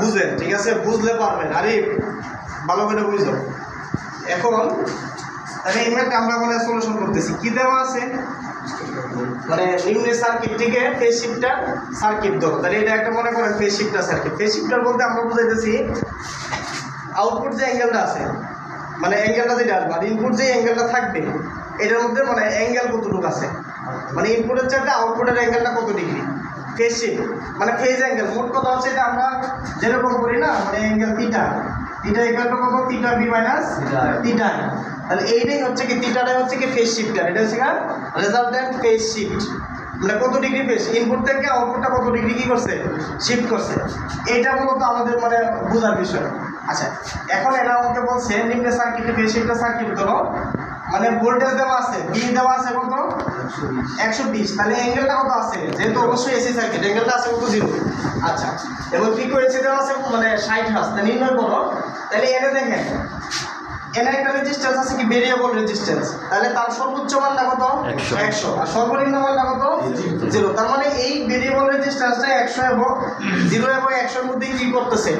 বুঝেন ঠিক আছে? বুঝলে পারবেন। আরে ভালো করে বুঝো। এখন তাহলে এই আমরা মানে সলিউশন করতেছি। কি দেওয়া আছে? মানে নিম্ন সার্কিট থেকে ফেজ শিফটার সার্কিট ধরো তাহলে এটা একটা মনে করেন phase shifter circuit phase shifter বলতে আমরা বুঝাইতেছি আউটপুট যে অ্যাঙ্গেলটা আছে মানে অ্যাঙ্গেলটা যেটা আসবে আর ইনপুট যে অ্যাঙ্গেলটা থাকবে, এটার মধ্যে মানে অ্যাঙ্গেল কতটুকু আছে? মানে ইনপুটের চাইতে আউটপুটের অ্যাঙ্গেলটা কত ডিগ্রি শিফট মানে ফেজ অ্যাঙ্গেল মোট কথা হচ্ছে এটা আমরা যেরকম করি না মানে angle theta theta equal to কত? থিটা বি মাইনাস থিটা তাহলে এইটাই হচ্ছে কি থিটাটাই হচ্ছে কি ফেজ শিফটার এটা হচ্ছে কি রেজাল্টেন্ট ফেস শিফট মানে কত ডিগ্রি ফেস ইনপুট থেকে আউটপুটটা কত ডিগ্রি কি করছে? শিফট করছে। এটা মূলত আমাদের মানে বোঝার বিষয়। আচ্ছা এখন এরা আমাকে বলছে নিম্ন সার্কিটে ফেজ শিফটার সার্কিট ধরো। মানে ভোল্টেজ দেওয়া আছে বি দেওয়া আছে কত? একশো বিশ। তাহলে অ্যাঙ্গেলটা কত আছে? যেহেতু অবশ্যই এসি সার্কিট অ্যাঙ্গেলটা আছে কত? জিরো। আচ্ছা এবং ফ্রিকোয়েন্সি দেওয়া আছে মানে ষাট হাস তা নির্ণয় করো। তাহলে এটা দেখেন। এনে একটা রেজিস্ট্যান্স আছে কি? ভেরিয়েবল রেজিস্ট্যান্স তাহলে তার সর্বোচ্চ মানটা কত? একশো। আর সর্বনিম্ন মানটা কত? জিরো। তার মানে এই ভেরিয়েবল রেজিস্ট্যান্সটা একশো এবং জিরো এবং একশোর মধ্যে কি করতেছে?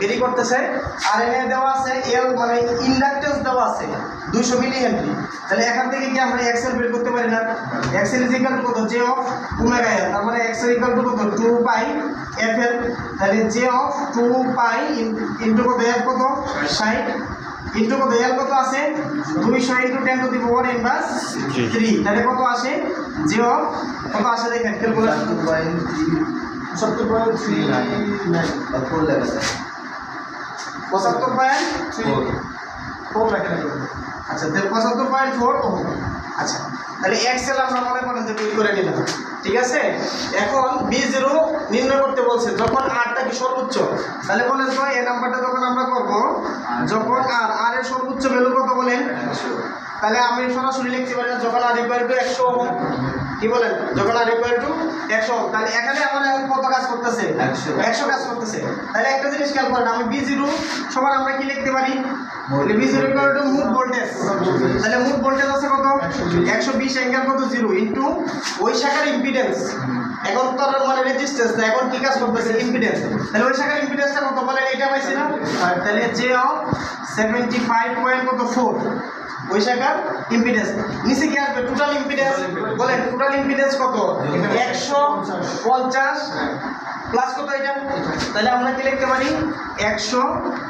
ভেরি করতেছে। আর এনে দেওয়া আছে এল মানে ইন্ডাকটেন্স দেওয়া আছে দুইশো মিলি হেনরি তাহলে এখান থেকে কি আমরা এক্সেল বের করতে পারি না? এক্সেল ইজ ইকাল কত? জে অফ ওমেগা এল তার মানে এক্সেল ইকাল টু কত? টু পাই এফ এল তাহলে J of two pi into কত? এফ কত? ষাট। ইন্টু কত? এল কত আছে? দুইশো into ten to the power inverse. Three তাহলে কত আসে? জে অফ কত আসে দেখেন? ক্যালকুলেশন সত্তর পয়েন্ট থ্রি পঁচাত্তর পয়েন্ট ফোর রাখেন আচ্ছা তাহলে পঁচাত্তর পয়েন্ট ফোর ও আচ্ছা তাহলে এক্সেল আমরা মনে করেন যে তৈরি করে নিলাম। ঠিক আছে? এখন বি জিরো নির্ণয় করতে বলছে যখন আরটা কি সর্বোচ্চ? তাহলে বলেন তো এ নাম্বারটা যখন আমরা করব যখন আর আর এর সর্বোচ্চ ভ্যালু কত বলেন? তাহলে আমি সরাসরি লিখতে পারি না যখন আর ইকুয়াল টু একশো কি বলেন? যখন আর ইকুয়াল টু একশো তাহলে এখানে আমার কত কাজ করতেছে? একশো। কাজ করতেছে। তাহলে একটা জিনিস খেয়াল করেন আমি বি জিরো সমান আমরা কি লিখতে পারি? বি জিরো ইকুয়াল টু মুভ ভোল্টেজ তাহলে মুভ ভোল্টেজ আছে কত? একশো বিশ অ্যাঙ্গেল কত? জিরো ইন্টু ওই শাখার ইম্পিডেন্স এখন তো মানে রেজিস্ট্যান্স না এখন কি কাজ করতেছে? ইম্পিডেন্স তাহলে ওই শাখার ইম্পিডেন্সটা কত বলেন? এটা পাইছি না? তাহলে J of seventy five point কত? ফোর ওই শাখার ইম্পিডেন্স নিচে কি আসবে? টোটাল ইম্পিডেন্স বলেন টোটাল ইম্পিডেন্স কত? একশো পঞ্চাশ প্লাস কত এটা? তাহলে আমরা কি লিখতে পারি? একশো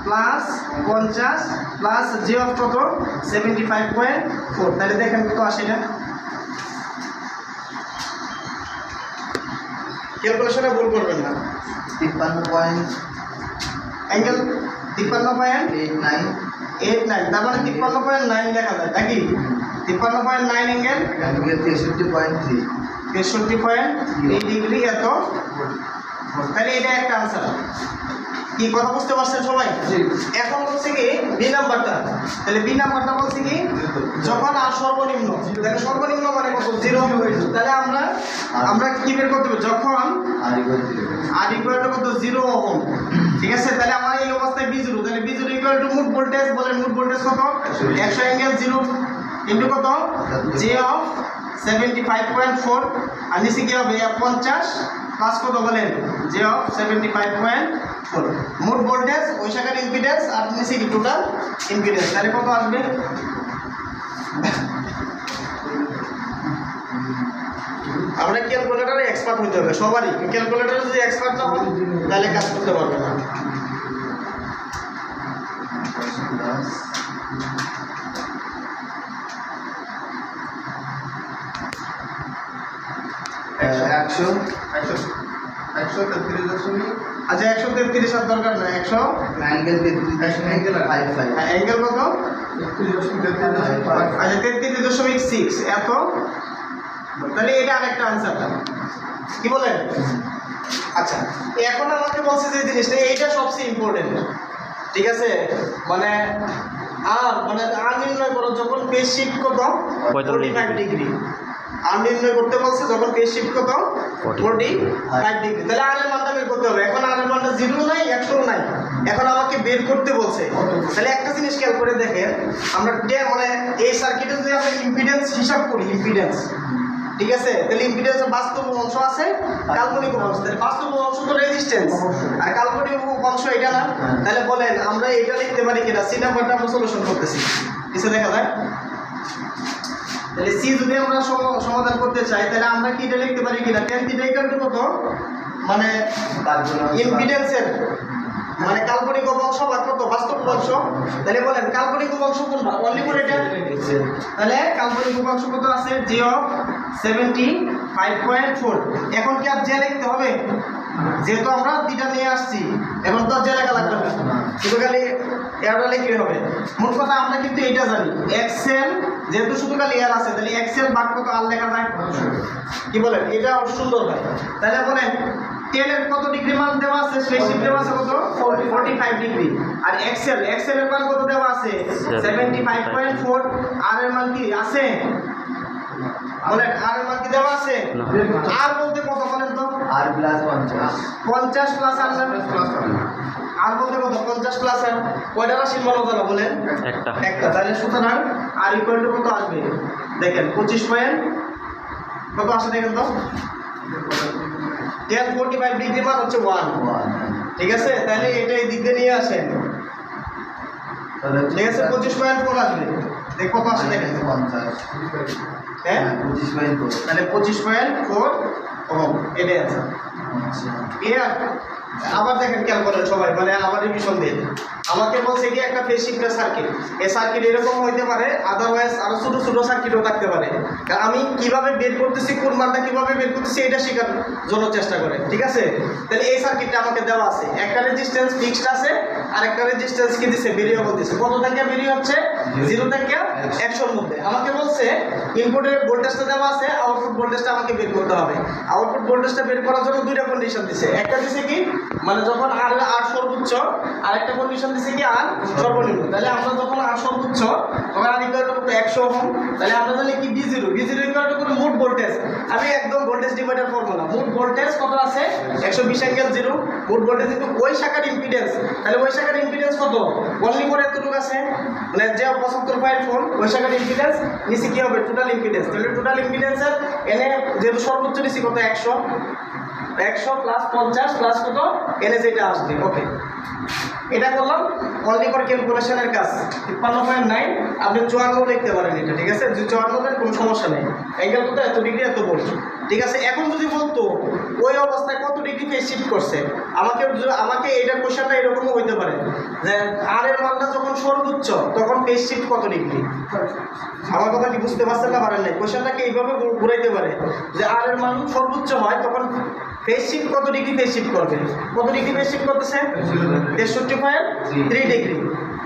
প্লাস পঞ্চাশ প্লাস জি অফ কত? সেভেন্টি ফাইভ পয়েন্ট ফোর তাহলে দেখেন কত আসে এটা? ক্যালকুলেশনে ভুল করবেন না। তিপ্পান্ন পয়েন্ট অ্যাঙ্গেল তিপ্পান্ন point eight nine eight nine তার মানে তিপ্পান্ন পয়েন্ট নাইন দেখা যায় নাকি? তিপ্পান্ন পয়েন্ট নাইন অ্যাঙ্গেল তেষট্টি পয়েন্ট থ্রি তেষট্টি পয়েন্ট এই ডিগ্রি এত। তাহলে এটা একটা আনসার কি কথা বুঝতে পারছেন সবাই? এখন কি বি নাম্বারটা তাহলে বি নাম্বারটা বলছে কি যখন আর সর্বনিম্ন তাহলে সর্বনিম্ন মানে কত? জিরো তাহলে আমরা আমরা কি বের করতে হবে? যখন আর ইকুয়াল টু কত? জিরো ওহম ঠিক আছে? তাহলে আমার এই অবস্থায় বি জিরো তাহলে B zero equal to mood voltage বলেন মুড ভোল্টেজ কত? একশো অ্যাঙ্গেল জিরো ইন্টু কত? J of seventy five point four আর নিচে কি হবে? পঞ্চাশ প্লাস কত বলেন? J of seventy five point four mood voltage ওই শাখার ইম্পিডেন্স আর নিচে টোটাল ইম্পিডেন্স তাহলে কত আসবে? ক্যালকুলেটারে এক্সপার্ট হবে সবারই। ক্যালকুলেটারে যদি এক্সপার্ট না হন তাহলে কাজ করতে পারবে না। একশো একশো তেত্রিশ দশমিক আচ্ছা একশো তেত্রিশ আর দরকার না একশো? অ্যাঙ্গেল তেত্রিশ ফাইভ ফাইভ অ্যাঙ্গেল কত? দশমিক আচ্ছা তেত্রিশ দশমিক সিক্স এত? তাহলে এটা আরেকটা আনসার কি বলেন? আচ্ছা এখন আমাকে বলছে যে জিনিসটা এইটা সবচেয়ে ইম্পর্টেন্ট ঠিক আছে? মানে আর মানে আর নির্ণয় করো যখন ফেস শিফট কত 45 ফাইভ ডিগ্রি আর নির্ণয় করতে বলছে যখন ফেস শিফট কত 40 ফোর্টি ফাইভ ডিগ্রি তাহলে আর এর মানটা বের করতে হবে। এখন আর এর মানটা জিরো নাই একশো নাই। এখন আমাকে বের করতে বলছে। তাহলে একটা জিনিস খেয়াল করে দেখেন আমরা মানে এই সার্কিটে যদি আমরা ইম্পিডেন্স হিসাব করি ইম্পিডেন্স ঠিক আছে? তাহলে ইম্পিডেন্সের বাস্তব অংশ আছে, কাল্পনিক অংশ। তাহলে বাস্তব অংশ তো রেজিস্ট্যান্স আর কাল্পনিক অংশ এটা না। তাহলে বলেন, আমরা এটা লিখতে পারি কিনা? সি নাম্বারটা আমরা সলিউশন করতেছি। কিছু দেখা যায় তাহলে সি যদি আমরা সমাধান করতে চাই, তাহলে আমরা কি এটা লিখতে পারি কিনা? টেন থিটা ইকুয়াল টু কত মানে ইম্পিডেন্সের মানে কাল্পনিক অংশ বা কত? বাস্তব অংশ। তাহলে বলেন, কাল্পনিক অংশ কোনটা? অনলি ফর এটা। তাহলে কাল্পনিক উপাংশ কত আছে? Zero seventy five point four এখন কি আর যে লিখতে হবে? যেহেতু আমরা দুইটা নিয়ে আসছি এখন তো আর যে লেখা লাগবে না শুধু খালি এরটা লিখলে হবে। মোট কথা আমরা কিন্তু এটা জানি। এক্সেল যেহেতু শুধু খালি এর আছে তাহলে এক্সেল বাদ কত আর লেখা যায় কি বলেন? এটা সুন্দর হয়। তাহলে বলেন টেনের কত ডিগ্রি মান দেওয়া আছে? স্পেসিফিক দেওয়া আছে কত? ফোর্টি ফাইভ ডিগ্রি আর এক্সেল এক্সেল এর মান কত দেওয়া আছে? Seventy five point four R এর মান কি আছে? বলেন আর মান কি দেওয়া আছে? আর বলতে কত বলেন তো? আর প্লাস পঞ্চাশ। পঞ্চাশ প্লাস আর না? আর বলতে কত? পঞ্চাশ প্লাস আর কয়টা রাশির মান জানা বলেন। একটা। একটা। তাহলে সুতরাং আর ইকুয়াল টু কত আসবে? দেখেন পঁচিশ পয়েন্ট কত আসে দেখেন তো? টেন ফোর্টি ফাইভ ডিগ্রি মান হচ্ছে ওয়ান ঠিক আছে? তাহলে এটা এই দিক দিয়ে নিয়ে আসেন। ঠিক আছে? পঁচিশ পয়েন্ট ফোর আসবে? দেখ কত আসে দেখেন। পঞ্চাশ। হ্যাঁ? তাহলে পঁচিশ পয়েন্ট ফোর ও এটাই আছে। ক্লিয়ার আবার দেখেন খেয়াল করেন সবাই মানে আমার রিভিশন দিয়ে। আমাকে বলছে কি একটা ফেস শিফটের সার্কিট এই সার্কিট এরকম হইতে পারে আদারওয়াইজ আরও ছোট ছোট সার্কিটও থাকতে পারে। আমি কীভাবে বের করতেছি কোন মানটা কীভাবে বের করতেছি এটা শেখার জন্য চেষ্টা করে ঠিক আছে? তাহলে এই সার্কিটটা আমাকে দেওয়া আছে। একটা রেজিস্ট্যান্স ফিক্সড আছে আর একটা রেজিস্ট্যান্স কি দিছে? ভেরিয়েবল দিছে কত থেকে বেরিয়ে হচ্ছে? জিরো থেকে একশোর মধ্যে। আমাকে বলছে ইনপুটের ভোল্টেজটা দেওয়া আছে আউটপুট ভোল্টেজটা আমাকে বের করতে হবে। আউটপুট ভোল্টেজটা বের করার জন্য দুইটা কন্ডিশন দিছে। একটা দিছে কি? মানে যখন আর আর সর্বোচ্চ আর একটা কন্ডিশন দিছে কি? আর সর্বনিম্ন। তাহলে আমরা যখন আর সর্বোচ্চ তখন আর ইকুয়াল টু একশো ওহম। তাহলে আমরা জানি কি? B zero B zero equal to মোট ভোল্টেজ আমি একদম ভোল্টেজ ডিভাইডার ফর্মুলা মোট ভোল্টেজ কত আছে? একশো বিশ অ্যাঙ্গেল জিরো মোট ভোল্টেজ কিন্তু ওই শাখার ইম্পিডেন্স তাহলে ওই শাখার ইম্পিডেন্স কত? অনলি করে এতটুকু আছে। মানে যে পঁচাত্তর পয়েন্ট ফোর ওই শাখার ইম্পিডেন্স নিচে কি হবে? টোটাল ইম্পিডেন্স তাহলে টোটাল ইম্পিডেন্সের এনে যেহেতু সর্বোচ্চ নিচে কত? একশো। একশো প্লাস পঞ্চাশ প্লাস কত? এনে যেটা আসবে। ওকে এটা করলাম। অনলি ফর ক্যালকুলেশনের কাজ। তিপ্পান্ন পয়েন্ট নাইন আপনি চুয়ান্ন লিখতে পারেন এটা, ঠিক আছে? যদি চুয়ান্ন দেন, কোনো সমস্যা নেই। অ্যাঙ্গেল কত? এত ডিগ্রি এত ভোল্ট ঠিক আছে? এখন যদি বলতো, ওই অবস্থায় কত ফেস শিফট করছে। আমাকে আমাকে এটা কোশ্চেনটা এরকমও হইতে পারে। যে আর এর মানটা যখন সর্বোচ্চ তখন ফেস শিফট কত ডিগ্রি আমার কথা কি বুঝতে পারছেন না পারেন নাই? কোশ্চেনটাকে এইভাবে ঘুরাইতে পারে? যে আর এর মান সর্বোচ্চ হয় তখন ফেস শিফট কত ডিগ্রি ফেস শিফট করবে? কত ডিগ্রি ফেস শিফট করতেছে? তেষট্টি পয়েন্ট থ্রি ডিগ্রি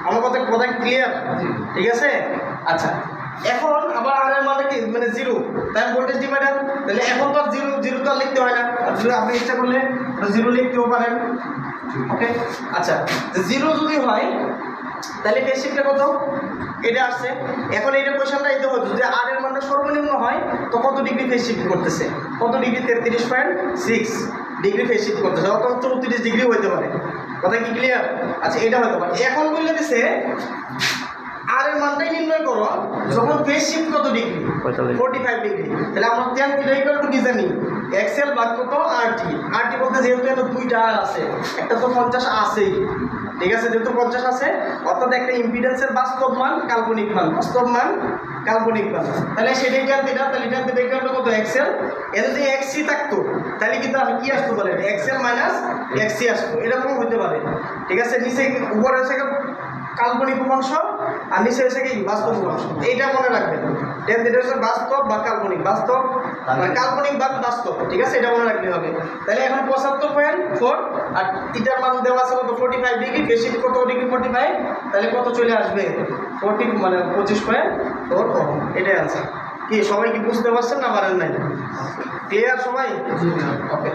আমার কথা কথা ক্লিয়ার ঠিক আছে? আচ্ছা। এখন আবার আর এর মানে কি? মানে জিরো। তাই ভোল্টেজ ডিভাইডার তাহলে এখন তো জিরো জিরো তো লিখতে হয় না। আসলে আপনি ইচ্ছা করলে জিরো লিখতেও পারেন। ওকে আচ্ছা জিরো যদি হয়, তাহলে ফেস শিফটটা কত? এটা আসছে। এখন এইটা কোয়েশনটা এই হতো যদি আর এর মানটা সর্বনিম্ন হয়, তো কত ডিগ্রি ফেস শিফট করতেছে? কত ডিগ্রি তেত্রিশ point six degree phase shift করতেছে। অত চৌত্রিশ ডিগ্রি হইতে পারে। কথা কি ক্লিয়ার আচ্ছা এটা হতে পারে। এখন বললে দিছে যখন ফেস শিফট কত ডিগ্রি। ফোর্টি ফাইভ ডিগ্রি তাহলে আমরা টেন থিটা ইকুয়াল টু কি জানি? এক্সেল ভাগ কত? আর টি আর টি বলতে যেহেতু এখানে দুইটা আর আছে একটা তো পঞ্চাশ আছেই। ঠিক আছে? যেহেতু পঞ্চাশ আছে অর্থাৎ একটা ইম্পিডেন্সের বাস্তব মান কাল্পনিক মান। বাস্তব মান কাল্পনিক মান। তাহলে সেটাই টেন থিটা তাহলে টেন থিটা ইকুয়াল টু কত? এক্সেল এর যদি এক্সি থাকতো তাহলে কিন্তু আমি কি আসতে পারে এক্সেল মাইনাস এক্সি আসতো। এরকম হতে পারে। ঠিক আছে? নিচে উপরে হচ্ছে কাল্পনিক উপাংশ আর নিচে এসে কি বাস্তব এইটা মনে রাখবেন। টেন থিটা হচ্ছে বাস্তব বা কাল্পনিক? বাস্তব মানে কাল্পনিক। বা বাস্তব ঠিক আছে? এটা মনে রাখতে হবে। তাহলে এখন পঁচাত্তর পয়েন্ট ফোর আর ইটার মান দেওয়া আছে কত? ফোর্টি ফাইভ ডিগ্রি বেশি কত ডিগ্রি ফোর্টি ফাইভ তাহলে কত চলে আসবে? ফোর্টি মানে পঁচিশ পয়েন্ট ফোর এটাই আনসার কি সবাই কি বুঝতে পারছেন না পারেন নাই? ক্লিয়ার সবাই? ওকে